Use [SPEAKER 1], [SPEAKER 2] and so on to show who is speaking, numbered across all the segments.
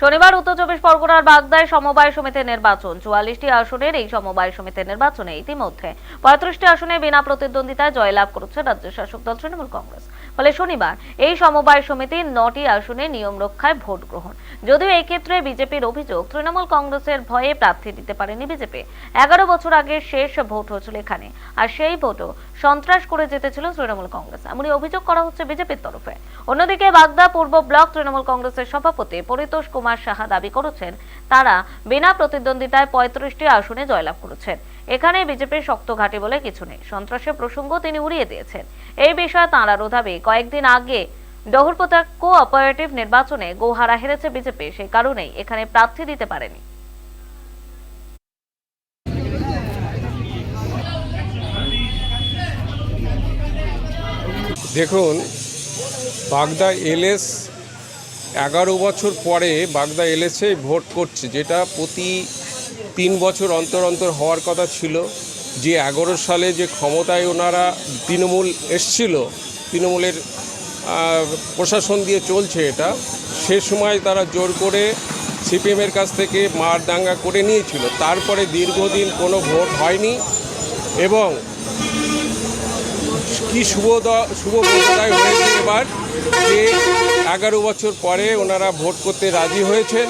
[SPEAKER 1] শনিবার উত্তর চব্বিশ পরগনার বাগদায় সমবায় সমিতির নির্বাচন। চুয়াল্লিশটি আসনের এই সমবায় সমিতির নির্বাচনে ইতিমধ্যে পঁয়ত্রিশটি আসনে বিনা প্রতিদ্বন্দ্বিতায় জয়লাভ করেছে রাজ্য শাসক দল তৃণমূল কংগ্রেস। ফলে শনিবার এই সমবায় সমিতির নটি আসনে নিয়ম রক্ষায় ভোট গ্রহণ। যদিও ক্ষেত্রে বিজেপির অভিযোগ, তৃণমূল কংগ্রেসের ভয়ে প্রার্থী দিতে পারেনি বিজেপি। এগারো বছর আগে শেষ ভোট হয়েছিল এখানে, আর সেই ভোটও সন্ত্রাস করে জিতেছিল তৃণমূল কংগ্রেস। এমনই অভিযোগ করা হচ্ছে বিজেপির তরফে। অন্যদিকে বাগদা পূর্ব ব্লক তৃণমূল কংগ্রেসের সভাপতি পরিতোষ কুমার সাহা দাবি করেছেন, তারা বিনা প্রতিদ্বন্দ্বিতায় পঁয়ত্রিশটি আসনে জয়লাভ করেছেন। এখানে বিজেপির শক্ত ঘাঁটি বলে কিছু নেই। সন্ত্রাসের প্রসঙ্গ তিনি উড়িয়ে দিয়েছেন। এই বিষয়ে তাঁরা দাবি কয়েকদিন আগে ডহরপোতা কো অপারেটিভ নির্বাচনে গোহারা হেরেছে বিজেপি সেই কারণেই এখানে প্রার্থী দিতে পারেনি।
[SPEAKER 2] দেখুন, বাগদা এলএস এগারো বছর পরে বাগদা এলএসে ভোট করছে, যেটা প্রতি তিন বছর অন্তর অন্তর হওয়ার কথা ছিল। যে এগারো সালে যে ক্ষমতায় ওনারা তৃণমূল এসছিল, তৃণমূলের প্রশাসন দিয়ে চলছে এটা, সে সময় তারা জোর করে সিপিএমের কাছ থেকে মার দাঙ্গা করে নিয়েছিল। তারপরে দীর্ঘদিন কোনো ভোট হয়নি এবং কি শুভ বোধোদয় হয়েছে এবার যে এগারো বছর পরে ওনারা ভোট করতে রাজি হয়েছেন।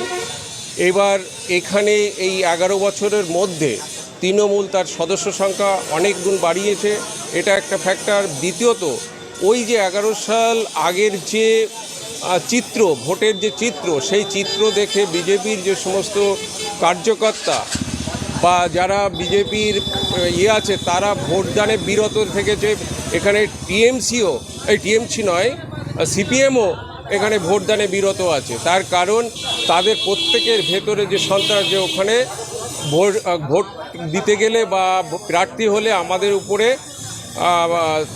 [SPEAKER 2] এবার এখানে এই এগারো বছরের মধ্যে তৃণমূল তার সদস্য সংখ্যা অনেক গুণ বাড়িয়েছে। এটা একটা ফ্যাক্টর দ্বিতীয়ত, ওই যে এগারো সাল আগের যে চিত্র, ভোটের যে চিত্র, সেই চিত্র দেখে বিজেপির যে সমস্ত কার্যকর্তা বা যারা বিজেপির ইয়ে আছে, তারা ভোটদানে বিরত থেকেছে। এখানে টিএমসিও, এই টিএমসি নয় সিপিএমও এখানে ভোটদানে বিরত আছে। তার কারণ তাদের প্রত্যেকের ভেতরে যে সন্ত্রাস যে ওখানে ভোট ভোট দিতে গেলে বা প্রার্থী হলে আমাদের উপরে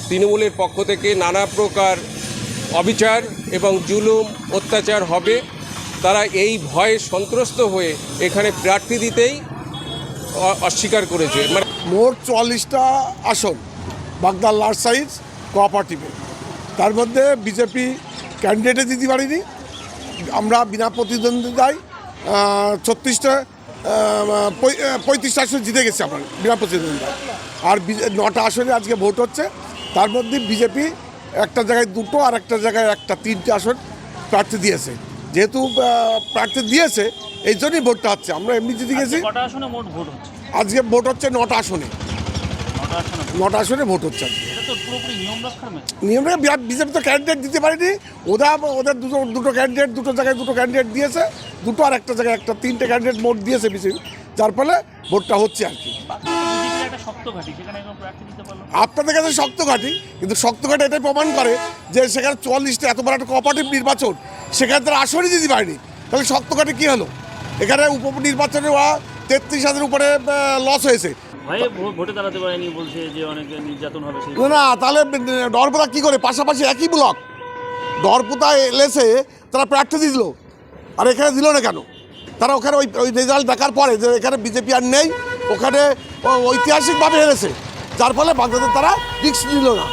[SPEAKER 2] তৃণমূলের পক্ষ থেকে নানা প্রকার অবিচার এবং জুলুম, অত্যাচার হবে। তারা এই ভয়ে সন্ত্রস্ত হয়ে এখানে প্রার্থী দিতেই অস্বীকার করেছে। মানে
[SPEAKER 3] মোট চুয়াল্লিশটা আসন, বাগদার লার্জ সাইজ কোঅপারেটিভে। তার মধ্যে বিজেপি ক্যান্ডিডেটে দিতে পারিনি। আমরা বিনা প্রতিদ্বন্দ্বিতায় ছত্রিশটা পঁয়ত্রিশটা আসন জিতে গেছি আমরা বিনা প্রতিদ্বন্দ্বিতায়। আর নটা আসনে আজকে ভোট হচ্ছে। তার মধ্যে বিজেপি একটা জায়গায় দুটো আর একটা জায়গায় একটা তিনটে আসন প্রার্থী দিয়েছে। যেহেতু প্রার্থী দিয়েছে এই জন্যই ভোটটা হচ্ছে। আমরা এমনি জিতে গেছি।
[SPEAKER 4] আসনে ভোট
[SPEAKER 3] আজকে ভোট হচ্ছে নটা আসনে।
[SPEAKER 4] নটা আসনে ভোট।
[SPEAKER 3] হচ্ছে আজকে।
[SPEAKER 4] এটা নিয়ম রক্ষার ম্যাচ
[SPEAKER 3] নিয়মে বিজেপি তো ক্যান্ডিডেট দিতে পারেনি। ওরা ওদের দুটো দুটো ক্যান্ডিডেট দুটো জায়গায় দুটো ক্যান্ডিডেট দিয়েছে। দুটো আর একটা জায়গায় একটা তিনটে ক্যান্ডিডেট মোট দিয়েছে বিজেপি যার ফলে ভোটটা হচ্ছে আর কি। আপনাদের কাছে শক্ত ঘাটি কিন্তু শক্ত ঘাটি এটাই প্রমাণ করে যে সেখানে চুয়াল্লিশটা এত বড় একটা কোঅপারেটিভ নির্বাচন সেখানে তারা আসনই দিতে পারেনি। তাহলে শক্ত ঘাটি কী হলো? এখানে উপ নির্বাচনে ওরা তেত্রিশ হাজার উপরে লস হয়েছে।
[SPEAKER 4] ভয়ে ভাবে
[SPEAKER 3] না তাহলে করে? পাশাপাশি একই তারা প্রার্থী দিল। আর এখানে দিল না কেন? তারা ওখানে ওই ওই রেজাল্ট দেখার পরে যে এখানে বিজেপি আর ওখানে ঐতিহাসিকভাবে হেরেছে। যার ফলে বাংলাদেশ তারা রিক্স নিল না।